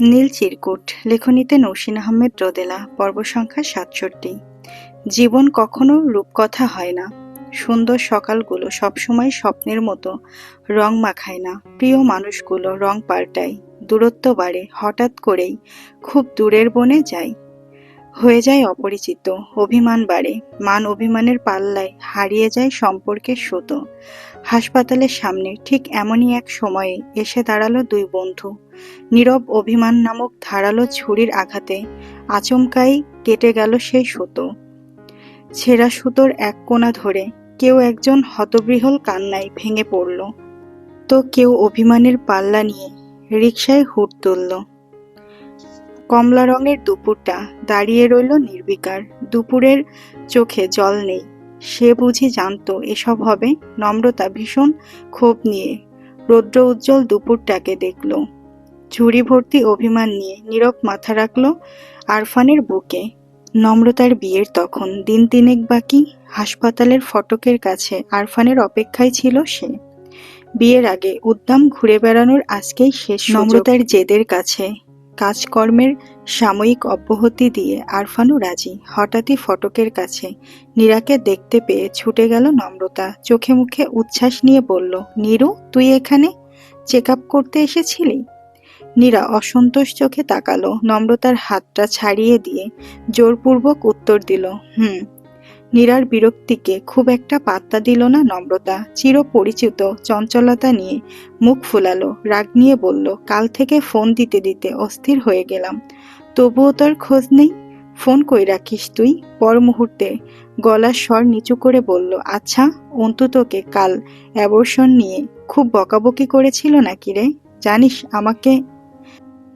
নীল চিরকুট, লেখনীতে নৌসিন আহমেদ রোদেলা, পর্ব সংখ্যা সাতষট্টি। জীবন কখনো রূপকথা হয় না। সুন্দর সকালগুলো সবসময় স্বপ্নের মতো, রং মাখায় না। প্রিয় মানুষগুলো রং পাল্টায়, দূরত্ব বাড়ে, হঠাৎ করেই খুব দূরের বনে যায়। হয়ে যায় অপরিচিত, অভিমান বাড়ে। মান অভিমানের পাল্লায় হারিয়ে যায় সম্পর্কের সুতো হাসপাতালের সামনে ঠিক এমনই এক সময়ে এসে দাঁড়াল দুই বন্ধু। নীরব অভিমান নামক ধারালো ছুরির আঘাতে আচমকাই কেটে গেল সেই সুতো ছেঁড়া সুতোর এক কোণা ধরে কেউ একজন হতবৃহল কান্নায় ভেঙে পড়ল। তো কেউ অভিমানের পাল্লা নিয়ে রিকশায় হুট তুলল। কমলা রঙের দুপুরটা দাঁড়িয়ে রইল নির্বিকার। দুপুরের চোখে জল নেই। সে বুঝি জানতো এসব হবে। নম্রতা ভীষণ ক্ষোভ নিয়ে রৌদ্র উজ্জ্বল দুপুরটাকে দেখল। ঝুড়ি ভর্তি অভিমান নিয়ে নীরব মাথা রাখল আরফানের বুকে। নম্রতার বিয়ের তখন দিন তিনেক বাকি। হাসপাতালের ফটকের কাছে আরফানের অপেক্ষায় ছিল সে। বিয়ের আগে উদ্দাম ঘুরে বেড়ানোর আজকেই শেষ নম্রতার জেদের কাছে কাজকর্মের সাময়িক অব্যাহতি দিয়ে আরফানও রাজি। হঠাৎই ফটকের কাছে নীরাকে দেখতে পেয়ে ছুটে গেল নম্রতা। চোখে মুখে উচ্ছ্বাস নিয়ে বলল, নীরু, তুই এখানে চেক আপ করতে এসেছিলি? নীরা অসন্তোষ চোখে তাকালো। নম্রতার হাতটা ছাড়িয়ে দিয়ে জোরপূর্বক উত্তর দিল, হুম নীরার বিরক্তিকে খুব একটা পাত্তা দিল না নম্রতা। চিরপরিচিত চঞ্চলতা নিয়ে মুখ ফুলালো। রাগ নিয়ে বলল, কাল থেকে ফোন দিতে দিতে অস্থির হয়ে গেলাম। তবুও তোর খোঁজ নেই? ফোন কই রাখিস তুই? পর মুহূর্তে গলার স্বর নিচু করে বলল আচ্ছা অন্তুতকে কাল অ্যাবর্ষণ নিয়ে খুব বকাবকি করেছিল নাকি রে? জানিস, আমাকে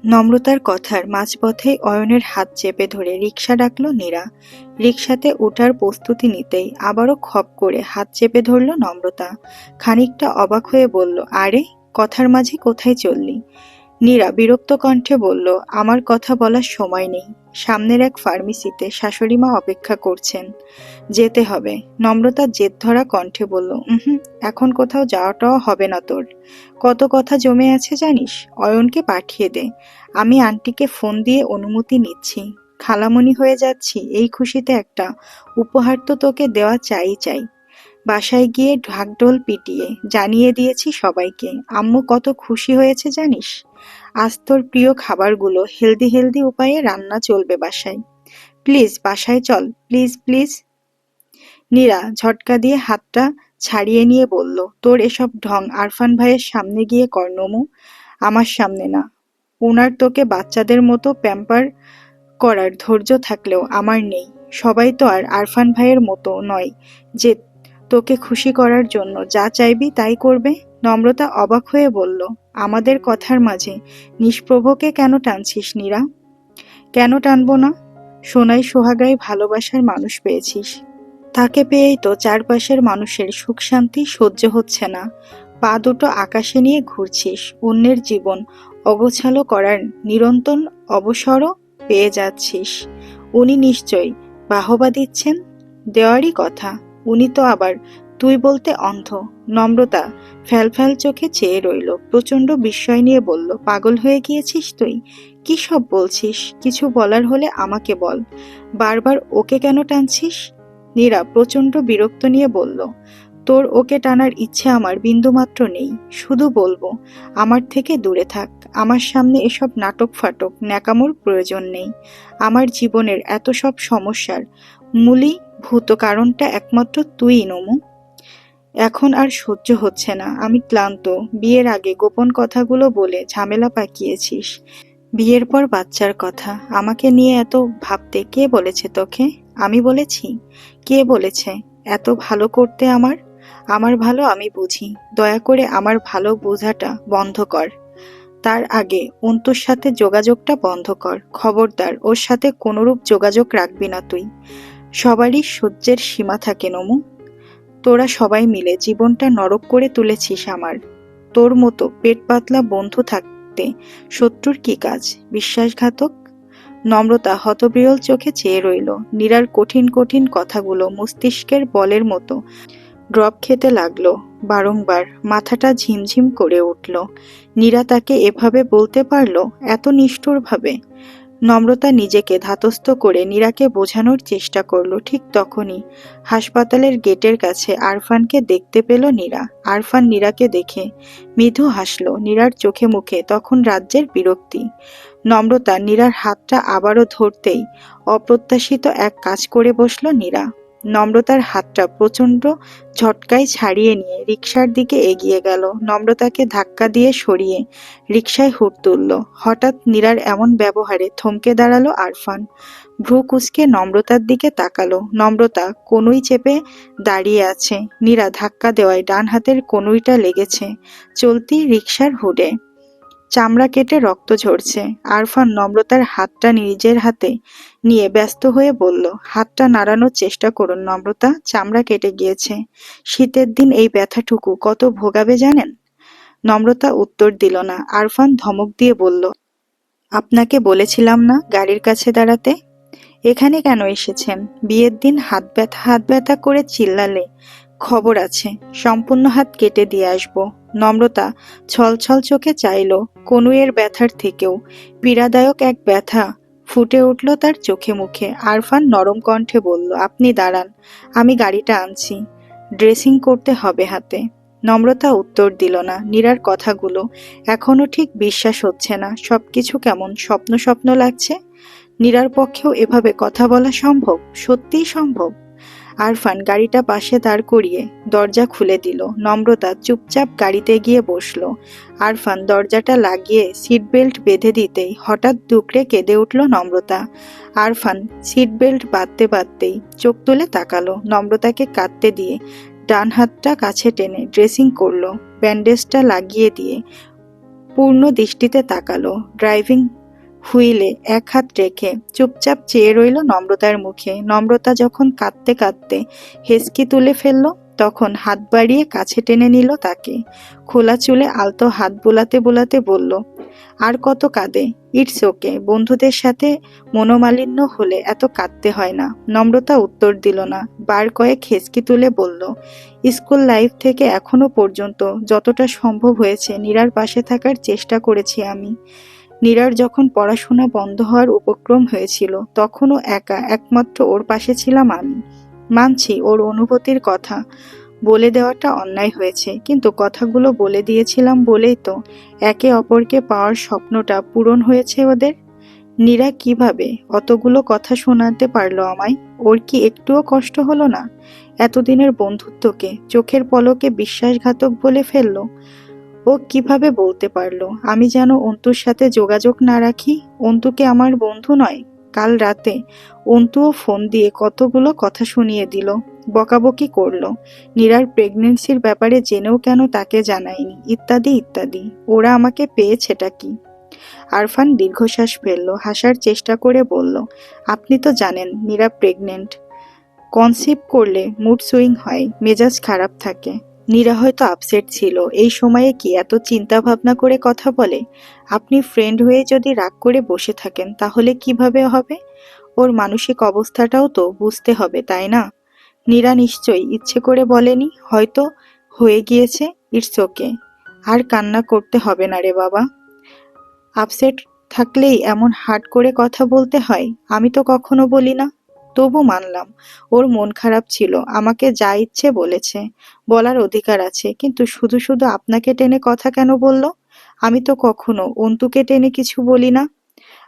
নম্রতার কথার মাঝপথে অয়নের হাত চেপে ধরে রিক্সা ডাকল নীরা। রিক্সাতে ওঠার প্রস্তুতি নিতেই আবারও খপ করে হাত চেপে ধরল নম্রতা। খানিকটা অবাক হয়ে বলল, আরে, কথার মাঝে কোথায় চললি? নীরা বিরক্ত কণ্ঠে বলল, আমার কথা বলার সময় নেই। সামনের এক ফার্মেসিতে শাশুড়ি মা অপেক্ষা করছেন। যেতে হবে। নম্রতা জেদ ধরা কণ্ঠে বলল হুম এখন কোথাও যাওয়াটাও হবে না তোর। কত কথা জমে আছে জানিস? অয়নকে পাঠিয়ে দে। আমি আন্টিকে ফোন দিয়ে অনুমতি নিচ্ছি। খালামণি হয়ে যাচ্ছি। এই খুশিতে একটা উপহার তো তোকে দেওয়া চাই চাই। বাসায় গিয়ে ঢাকঢোল পিটিয়ে জানিয়ে দিয়েছি সবাইকে, আম্মু কত খুশি হয়েছে জানিস? আজ তোর প্রিয় খাবারগুলো হেলদি হেলদি উপায়ে রান্না চলবে বাসায়। প্লিজ বাসায় চল, প্লিজ প্লিজ। নীরা ঝটকা দিয়ে হাতটা ছাড়িয়ে নিয়ে বলল, তোর এসব ঢং আরফান ভাইয়ের সামনে গিয়ে কর, নমু। আমার সামনে না। ওনার তোকে বাচ্চাদের মতো প্যাম্পার করার ধৈর্য থাকলেও আমার নেই। সবাই তো আর আরফান ভাইয়ের মতো নয় যে তোকে খুশি করার জন্য যা চাইবি তাই করবে। নম্রতা অবাক হয়ে বলল, আমাদের কথার মাঝে নিষ্প্রভকে কেন টানছিস নীরা? কেন টানবো না? সোনাই সোহাগায় ভালোবাসার মানুষ পেয়েছিস। তাকে পেয়েই তো চারপাশের মানুষের সুখ শান্তি সহ্য হচ্ছে না। পা দুটো আকাশে নিয়ে ঘুরছিস, অন্যের জীবন অগোছালো করার নিরন্তর অবসরও পেয়ে যাচ্ছিস। উনি নিশ্চয়ই বাহবা দিচ্ছেন দেওয়ারই কথা। উনি তো আবার, তুই বলতে অন্ধ, নম্রতা। ফ্যালফ্যাল চোখে চেয়ে রইল প্রচণ্ড বিস্ময় নিয়ে বলল, পাগল হয়ে গিয়েছিস তুই? কি সব বলছিস? কিছু বলার হলে আমাকে বল। বারবার ওকে কেন টানছিস? নীরা প্রচণ্ড বিরক্ত নিয়ে বলল, তোর ওকে টানার ইচ্ছে আমার বিন্দুমাত্র নেই, শুধু বলব, আমার থেকে দূরে থাক, আমার সামনে এসব নাটক ফাটক, ন্যাকামোর প্রয়োজন নেই। আমার জীবনের এত সব সমস্যার মূলই ভূত কারণটা একমাত্র তুই, নমু। এখন আর সহ্য হচ্ছে না। আমি ক্লান্ত। বিয়ের আগে গোপন কথাগুলো বলে ঝামেলা পাকিয়েছিস। বিয়ের পর বাচ্চার কথা। আমাকে নিয়ে এত ভাবতে কে বলেছে তোকে? আমি বলেছি? কে বলেছে? এত ভালো করতে আমার? আমার ভালো আমি বুঝি। দয়া করে আমার ভালো বোঝাটা বন্ধ কর। তার আগে অন্তুর সাথে যোগাযোগটা বন্ধ কর। খবরদার, ওর সাথে কোনোরূপ যোগাযোগ রাখবি না তুই। সবারই সহ্যের সীমা থাকে নমু। তোরা সবাই মিলে জীবনটা নরক করে তুলেছিস আমার। তোর মতো পেট পাতলা বন্ধু থাকতে শত্রুর কি কাজ? বিশ্বাসঘাতক? নম্রতা হতবিরল চোখে চেয়ে রইল নীরার কঠিন কঠিন কথাগুলো মস্তিষ্কের বলের মতো। ড্রপ খেতে লাগল, বারংবার মাথাটা ঝিমঝিম করে উঠল। নীরা তাকে এভাবে বলতে পারল এত নিষ্ঠুরভাবে? নম্রতা নিজেকে ধাতস্থ করে নীরাকে বোঝানোর চেষ্টা করল ঠিক তখনই। হাসপাতালের গেটের কাছে আরফানকে দেখতে পেল নীরা। আরফান নীরাকে দেখে মৃদু হাসল। নীরার চোখে মুখে তখন রাজ্যের বিরক্তি। নম্রতা নীরার হাতটা আবারও ধরতেই অপ্রত্যাশিত এক কাজ করে বসল নীরা। নম্রতার হাতটা প্রচণ্ড ঝটকায় ছাড়িয়ে নিয়ে রিক্সার দিকে এগিয়ে গেল। নম্রতাকে ধাক্কা দিয়ে সরিয়ে রিক্সায় হুট তুলল। হঠাৎ নীরার এমন ব্যবহারে থমকে দাঁড়াল আরফান। ভ্রু কুচকে নম্রতার দিকে তাকালো। নম্রতা কনুই চেপে দাঁড়িয়ে আছে। নীরা ধাক্কা দেওয়ায় ডান হাতের কনুইটা লেগেছে। চলতি রিক্সার হুডে চামড়া কেটে রক্ত ঝরছে। আরফান নম্রতার হাতটা নিজের হাতে নিয়ে ব্যস্ত হয়ে বলল, হাতটা নাড়ানোর চেষ্টা করুন নম্রতা, চামড়া কেটে গিয়েছে। শীতের দিন এই ব্যথাটুকু কত ভোগাবে জানেন? নম্রতা উত্তর দিল না। আরফান ধমক দিয়ে বলল, আপনাকে বলেছিলাম না গাড়ির কাছে দাঁড়াতে? এখানে কেন এসেছেন? বিয়ের দিন হাত ব্যথা হাত ব্যথা করে চিল্লালে খবর আছে। সম্পূর্ণ হাত কেটে দিয়ে আসব। নম্রতা ছলছল চোখে চাইল কনুয়ের ব্যথার থেকেও। পীড়াদায়ক এক ব্যথা ফুটে উঠল তার চোখে মুখে। আরফান নরম কণ্ঠে বলল, আপনি দাঁড়ান, আমি গাড়িটা আনছি। ড্রেসিং করতে হবে হাতে। নম্রতা উত্তর দিল না। নীরার কথাগুলো এখনও ঠিক বিশ্বাস হচ্ছে না। সবকিছু কেমন? স্বপ্ন স্বপ্ন লাগছে? নীরার পক্ষেও এভাবে কথা বলা সম্ভব? সত্যিই সম্ভব? আরফান গাড়িটা পাশে দাঁড় করিয়ে দরজা খুলে দিল। নম্রতা চুপচাপ গাড়িতে গিয়ে বসল। আরফান দরজাটা লাগিয়ে সিট বেল্ট বেঁধে দিতেই হঠাৎ দুকড়ে কেঁদে উঠল নম্রতা। আরফান সিট বেল্ট বাঁধতে বাঁধতেই চোখ তুলে তাকালো। নম্রতাকে কাঁদতে দিয়ে ডান হাতটা কাছে টেনে ড্রেসিং করল। ব্যান্ডেজটা লাগিয়ে দিয়ে পূর্ণ দৃষ্টিতে তাকালো। ড্রাইভিং হুইলে এক হাত রেখে চুপচাপ চেয়ে রইল নম্রতার মুখে। নম্রতা যখন কাঁদতে কাঁদতে হেসকি তুলে ফেলল, তখন হাত বাড়িয়ে কাছে টেনে নিল তাকে। খোলা চুলে আলতো হাত বোলাতে বোলাতে বলল, আর কত কাঁদে? It's okay. বন্ধুদের সাথে মনোমালিন্য হলে এত কাঁদতে হয় না। নম্রতা উত্তর দিল না। বার কয়েক হেসকি তুলে বলল, স্কুল লাইফ থেকে এখনও পর্যন্ত যতটা সম্ভব হয়েছে নীরার পাশে থাকার চেষ্টা করেছি আমি। নীরার যখন পড়াশোনা বন্ধ হওয়ার উপক্রম হয়েছিল, তখনও একা, একমাত্র ওর পাশে ছিলাম আমি। মানছি ওর অনুভূতির কথা। বলে দেওয়াটা অন্যায় হয়েছে, কিন্তু কথাগুলো বলে দিয়েছিলাম বলেই তো একে অপরকে পাওয়ার স্বপ্নটা পূরণ হয়েছে ওদের। নীরা কীভাবে অতগুলো কথা শোনাতে পারল আমায়? ওর কি একটুও কষ্ট হলো না? এতদিনের বন্ধুত্বকে, চোখের পলকে বিশ্বাসঘাতক বলে ফেলল। ও কীভাবে বলতে পারল? আমি যেন অন্তুর সাথে যোগাযোগ না রাখি? অন্তুকে আমার বন্ধু নয়, কাল রাতে। অন্তুও ফোন দিয়ে কতগুলো কথা শুনিয়ে দিল, বকাবকি করল। নীরার প্রেগনেন্সির ব্যাপারে জেনেও কেন তাকে জানায়নি? ইত্যাদি ইত্যাদি। ওরা আমাকে পেয়েছেটা কি? আরফান দীর্ঘশ্বাস ফেলল, হাসার চেষ্টা করে বলল, আপনি তো জানেন, নীরা প্রেগনেন্ট। কনসিভ করলে মুড সুইং হয়, মেজাজ খারাপ থাকে। নীরা হয়তো আপসেট ছিল। এই সময়ে কি এত চিন্তা ভাবনা করে কথা বলে? আপনি ফ্রেন্ড হয়ে যদি রাগ করে বসে থাকেন, তাহলে কীভাবে হবে? ওর মানসিক অবস্থাটাও তো বুঝতে হবে, তাই না? নীরা নিশ্চয়ই ইচ্ছে করে বলেনি, হয়তো হয়ে গিয়েছে ইটস ওকে আর কান্না করতে হবে না রে বাবা। আপসেট থাকলেই এমন হার্ড করে কথা বলতে হয়, আমি তো কখনো বলি না। তবু মানলাম। ওর মন খারাপ ছিল আমাকে যা ইচ্ছে বলেছে। বলার অধিকার আছে কিন্তু শুধু শুধু আপনাকে টেনে কথা কেন বলল? আমি তো কখনো অন্তুকে টেনে কিছু বলি না।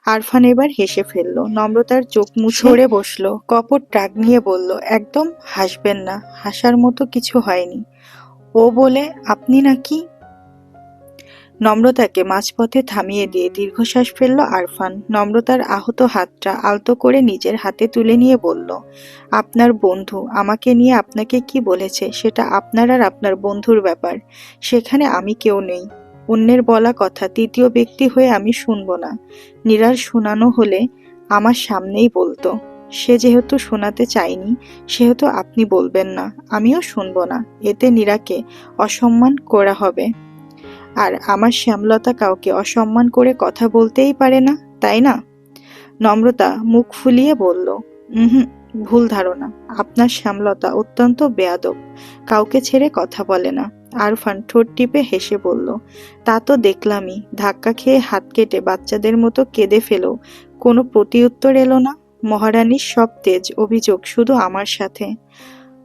আরফান এবার হেসে ফেলল নম্রতার চোখ মুছড়ে বসল কপট রাগ নিয়ে বলল একদম হাসবেন না হাসার মতো কিছু হয়নি। ও বলে আপনি নাকি নম্রতাকে মাঝপথে থামিয়ে দিয়ে দীর্ঘশ্বাস ফেলল আরফান। নম্রতার আহত হাতটা আলতো করে নিজের হাতে তুলে নিয়ে বলল, আপনার বন্ধু আমাকে নিয়ে আপনাকে কি বলেছে সেটা আপনার আর আপনার বন্ধুর ব্যাপার। সেখানে আমি কেউ নেই। অন্যের বলা কথা তৃতীয় ব্যক্তি হয়ে আমি শুনব না। নীরার শোনানো হলে আমার সামনেই বলতো, সে যেহেতু শোনাতে চায়নি, সেহেতু আপনি বলবেন না, আমিও শুনব না। এতে নীরাকে অসম্মান করা হবে। আর আমার শ্যামলতা কাউকে অসম্মান করে কথা বলতেই পারে না, তাই না? নম্রতা মুখ ফুলিয়ে বলল হুম ভুল ধারণা। আপনার শ্যামলতা অত্যন্ত বেয়াদব। কাউকে ছেড়ে কথা বলে না। আরফান ঠোঁট টিপে হেসে বলল, তা তো দেখলামই। ধাক্কা খেয়ে হাত কেটে বাচ্চাদের মতো কেঁদে ফেলেও কোনো প্রতিউত্তর এলো না? মহারানীর সব তেজ অভিযোগ শুধু আমার সাথে।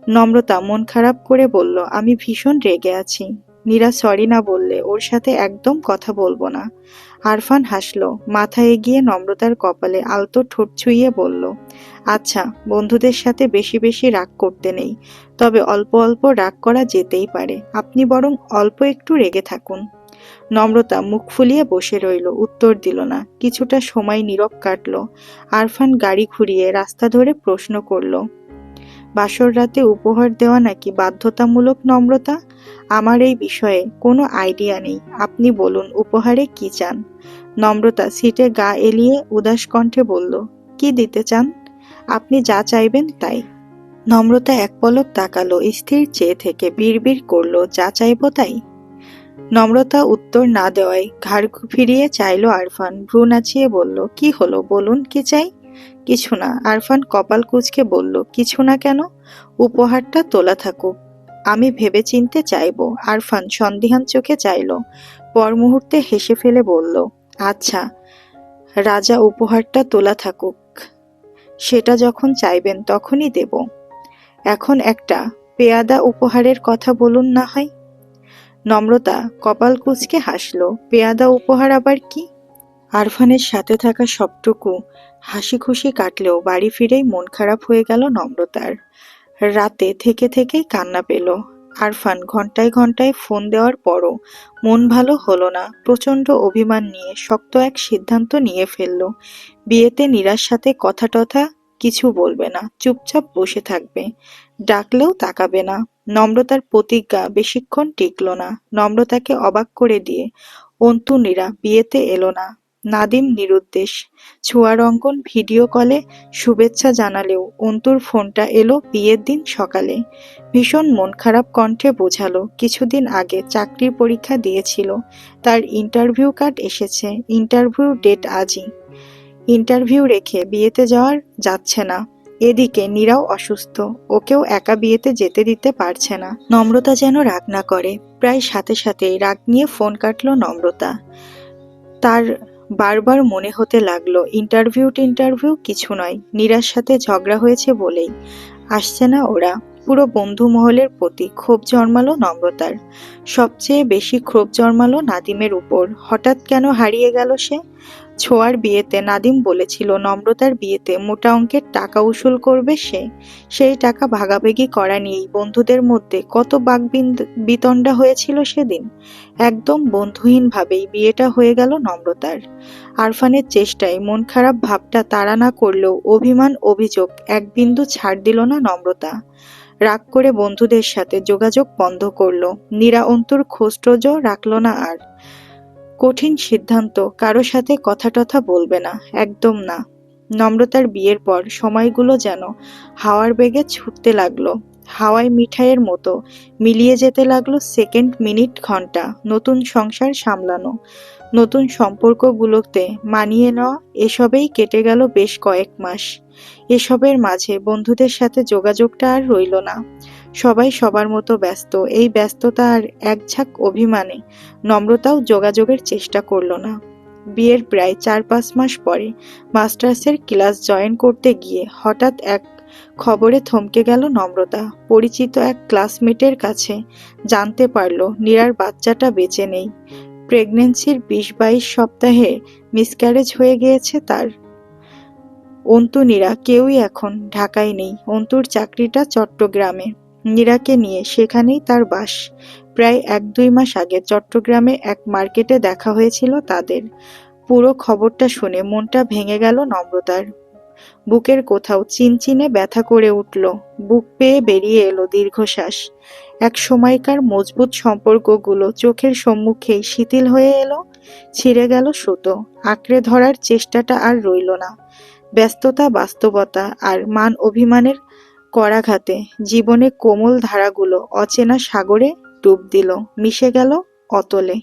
নম্রতা মন খারাপ করে বলল, আমি ভীষণ রেগে আছি। নীরা সরি না বললে ওর সাথে একদম কথা বলব না। আরফান হাসলো, মাথা এগিয়ে নম্রতার কপালে আলতো ঠোঁট ছুঁইয়ে বলল আচ্ছা বন্ধুদের সাথে বেশি বেশি রাগ করতে নেই, তবে অল্প অল্প রাগ করা যেতেই পারে, আপনি বরং অল্প একটু রেগে থাকুন। নম্রতা মুখ ফুলিয়ে বসে রইল, উত্তর দিল না, কিছুটা সময় নীরব কাটল। আরফান গাড়ি ঘুরিয়ে রাস্তা ধরে প্রশ্ন করল বাসর রাতে উপহার দেওয়া নাকি বাধ্যতামূলক নম্রতা? আমার এই বিষয়ে কোনো আইডিয়া নেই। আপনি বলুন, উপহারে কি চান? নম্রতা সিটে গা এলিয়ে উদাস কণ্ঠে বলল, কি দিতে চান? আপনি যা চাইবেন তাই। নম্রতা এক পলক তাকালো, স্থির চেয়ে থেকে বিড়বিড় করল, যা চাইব তাই? নম্রতা উত্তর না দেওয়ায় ঘাড় ফিরিয়ে চাইল আরফান, ভ্রু নাচিয়ে বলল, কি হলো? বলুন, কি চাই? কিছু না, আরফান কপাল কুচকে বলল, কিছু না কেন? উপহারটা তোলা থাকুক। আমি ভেবে চিনতে চাইব। আরফান সন্দিহান চোখে চাইলো। পর মুহূর্তে হেসে ফেলে বলল আচ্ছা রাজা উপহারটা তোলা থাকুক। সেটা যখন চাইবেন তখনই দেব। এখন একটা পেয়াদা উপহারের কথা বলুন না হয়? নম্রতা কপাল কুচকে হাসলো, পেয়াদা উপহার আবার কি? আরফানের সাথে থাকা সবটুকু হাসি খুশি কাটলেও বাড়ি ফিরেই মন খারাপ হয়ে গেল নম্রতার। রাতে থেকে থেকেই কান্না পেল। আরফান ঘন্টায় ঘন্টায় ফোন দেওয়ার পরও মন ভালো হলো না। প্রচণ্ড অভিমান নিয়ে শক্ত এক সিদ্ধান্ত নিয়ে ফেলল। বিয়েতে নীরার সাথে কথা টথা কিছু বলবে না, চুপচাপ বসে থাকবে। ডাকলেও তাকাবে না। নম্রতার প্রতিজ্ঞা বেশিক্ষণ টিকল না। নম্রতাকে অবাক করে দিয়ে, অন্তু, নীরা, বিয়েতে এলো না। নাদিম নিরুদ্দেশ। ছোঁয়ার অঙ্কন ভিডিও কলে শুভেচ্ছা জানালেও অন্তুর ফোনটা এলো বিয়ের দিন সকালে। ভীষণ মন খারাপ কণ্ঠে বোঝালো, কিছুদিন আগে চাকরির পরীক্ষা দিয়েছিল, তার ইন্টারভিউ কার্ড এসেছে, ইন্টারভিউ ডেট আজই। ইন্টারভিউ রেখে বিয়েতে যাওয়ার যাচ্ছে না, এদিকে নীরাও অসুস্থ, ওকেও একা বিয়েতে যেতে দিতে পারছে না। নম্রতা যেন রাগ না করে, প্রায় সাথে সাথেই রাগ নিয়ে ফোন কাটলো নম্রতা। তার বারবার মনে হতে লাগল, ইন্টারভিউ টিন্টারভিউ কিছু নয়, নীরার সাথে ঝগড়া হয়েছে বলেই। আসছে না ওরা। পুরো বন্ধু মহলের প্রতি ক্ষোভ জন্মালো নম্রতার। সবচেয়ে বেশি ক্ষোভ জন্মালো নাদিমের উপর। হঠাৎ কেন হারিয়ে গেল সে? ছোঁয়ার বিয়েতে নাদিম বলেছিল, নম্রতার বিয়েতে মোটা অঙ্কের টাকা উসুল করবে সে। সেই টাকা ভাগাভাগি করা নিয়েই বন্ধুদের মধ্যে কত বাক বিতণ্ডা হয়েছিল সেদিন। একদম বন্ধুহীনভাবেই বিয়েটা হয়ে গেল নম্রতার। আরফানের চেষ্টায় মন খারাপ ভাবটা তাড়া না করলেও অভিমান, অভিযোগ এক বিন্দু ছাড় দিল না নম্রতা। রাগ করে বন্ধুদের সাথে যোগাযোগ বন্ধ করল। নীরা অন্তুর খোঁজটোজও রাখল না আর। কঠিন সিদ্ধান্ত, কারও সাথে কথা টথা বলবে না, একদম না। নম্রতার বিয়ের পর সময়গুলো যেন হাওয়ার বেগে ছুটতে লাগল, হাওয়ায় মিঠাইয়ের মতো। মিলিয়ে যেতে লাগল সেকেন্ড মিনিট ঘণ্টা, নতুন সংসার সামলানো। নতুন সম্পর্কগুলোতে মানিয়ে নেওয়া, এসবেই কেটে গেল বেশ কয়েক মাস। এসবের মাঝে বন্ধুদের সাথে যোগাযোগটা আর রইল না। সবাই সবার মতো ব্যস্ত। এই ব্যস্ততা আর একঝাঁক অভিমানে নম্রতাও যোগাযোগের চেষ্টা করল না। বিয়ের প্রায় চার পাঁচ মাস পরে মাস্টার্সের ক্লাস জয়েন করতে গিয়ে হঠাৎ এক খবরে থমকে গেল নম্রতা। পরিচিত এক ক্লাসমেটের কাছে জানতে পারল, নীরার বাচ্চাটা বেঁচে নেই। প্রেগনেন্সির বিশ বাইশ সপ্তাহে মিসক্যারেজ হয়ে গিয়েছে তার। অন্তু, নীরা, কেউই এখন ঢাকায় নেই। অন্তুর চাকরিটা চট্টগ্রামে। নীরাকে নিয়ে সেখানেই তার বাস। প্রায় এক দুই মাস আগে চট্টগ্রামে এক মার্কেটে দেখা হয়েছিল তাদের। পুরো খবরটা শুনে মনটা ভেঙে গেল নম্রতার। বুকের কোথাও চিনচিনে ব্যথা করে উঠল। বুক পেয়ে বেরিয়ে এলো দীর্ঘশ্বাস। এক সময়কার মজবুত সম্পর্কগুলো চোখের সম্মুখেই শিথিল হয়ে এলো, ছিঁড়ে গেল সুতো। আঁকড়ে ধরার চেষ্টাটা আর রইল না। ব্যস্ততা, বাস্তবতা আর মান অভিমানের করাঘাতে জীবনে কোমল ধারাগুলো অচেনা সাগরে ডুব দিল মিশে গেল অতলে।